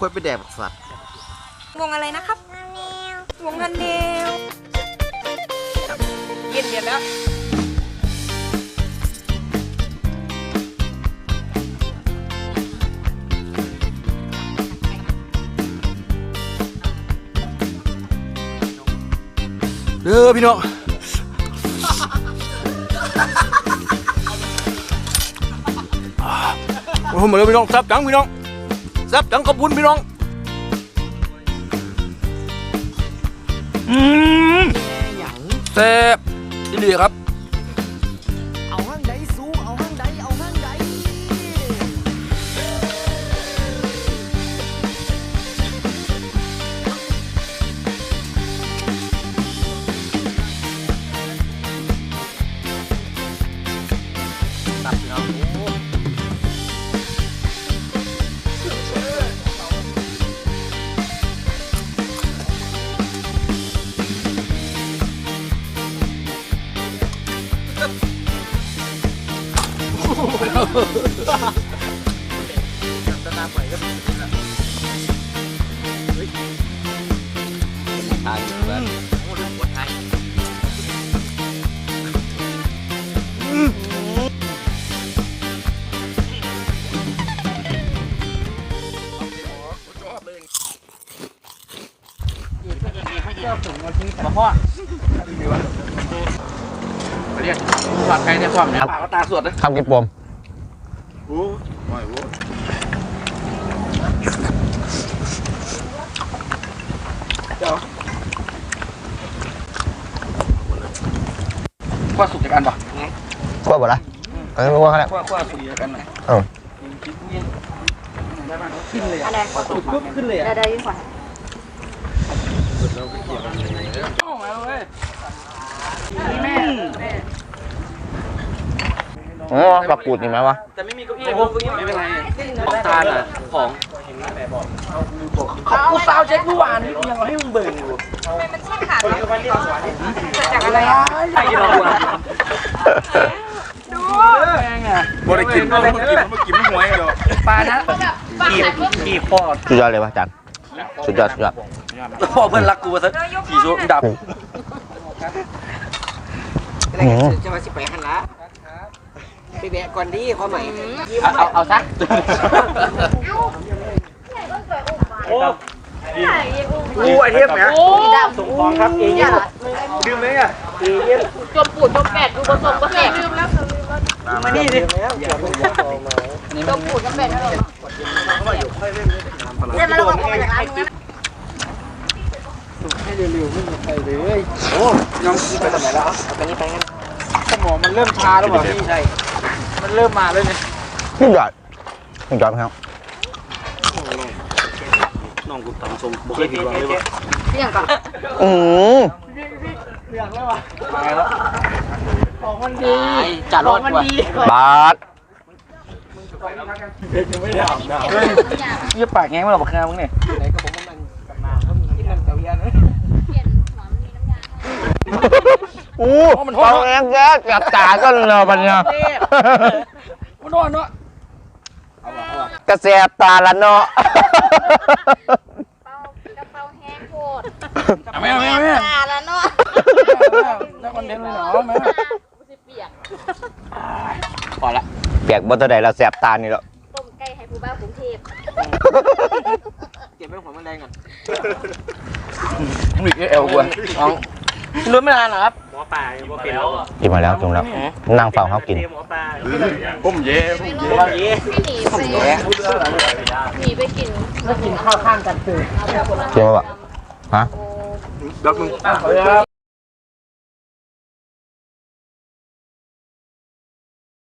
ควายไปแดกบักสัตว์วงอะไรนะครับวงนันเนวเย็นเย็นแล้วเด้อพี่น้องโอ้โหมาเลยพี่น้องซับจังพี่น้อง ซับจังขอบคุณพี่น้อง อืมแซ่บอีหลีครับ เอาห้างใดสู้ เอาห้างใดเอาห้างใดตับพี่น้อง โอ้ตายอยู่เพื่อนโอ้ลืมกดไทยมาพ่อเรียกปลอดภัยในความเนี่ยปากก็ตาสวดเลยคำกิบปมโอ้ไม่โว้เดี๋ยวข้อสุกจากกันป่ะกล้วยบ่ละ เออไม่ว่าเขาแล้วข้อข้อสุกจากกันหน่อยเออขึ้นเลยอะไรข้อสุกปุ๊บขึ้นเลยได้ได้ยิ่งกว่า โอ้มาเลย อ๋อ ปลากูดนี่ไหมวะ แต่ไม่มีเก้าอี้โอ้ไม่เป็นไรของทานอะของเขากูสาวเช็คเมื่อวานนี่ยังให้มึงเบิ่งอยู่ทำไมมันชี้ขาดวะจากอะไรอะไอ้เราอะดูบ่ได้กินบ่ได้กินบ่กินหวยหรอกปลานะกีบกีบพอดสุดยอดเลยวะจันสุดยอดสุดยอดแล้วพ่อเพื่อนรักกูซะขี่ชั่วดับจะมาสิไปหันละ ไปแบะก่อนดีความหมายเอาเอาซะโอ้กูไอเทมเนี่ยส่งของครับเอเย่นดื่มไหมอะเอเย่นจมปูดจมแปดดูผสมก็แสบลืมแล้วมานี่ดิจมปูดจมแปดแล้วหรอเส้นมันลงมาจากร้านนี้โอ้ยังไปทำไหนแล้วเอาไปนี่ไปงั้นสมองมันเริ่มชาแล้วเหรอพี่ใช่ มันเริ่มมาแล้วเนี่ยสุดยอดสุดยอดครับน้องกูตำส้มบุกเลยผิดหวังเลยว่ะเสี่ยงก่อนอืมมาแล้วของมันดีจ่ารอดว่ะบาสยี่ปากแง้งมาหรอบอกแค่มึงเนี่ยไหนก็ผมมันกับมาเขามีที่มันเกาเยียนอู้เปา เองแกจับตาก็เลยปัญญามันนอนเนาะกระแสตาละเนาะเป้ากระเป๋าแห้งโคตรเอาไม่เอาไม่เอาไม่เอาตาแล้วเนาะได้คอนเทนต์เลยเหรอไม่สิเปียกพอละเปียกบนตัวใดแล้วแสบตานี่แล้วต้มไก่ให้ผู้บ้ากรุงเทพเก็บไว้หัวมันแรงก่อนมึงอีกเอลกูอะน้องรถไม่นานเหรอครับ กินมาแล้วกินมาแล้วนั่งเฝ้าเขากินผมเย่ผมเย่ให้หนีไปหนีไปกินกินข้าวข้างกันคือกินมาปะฮะดับมึง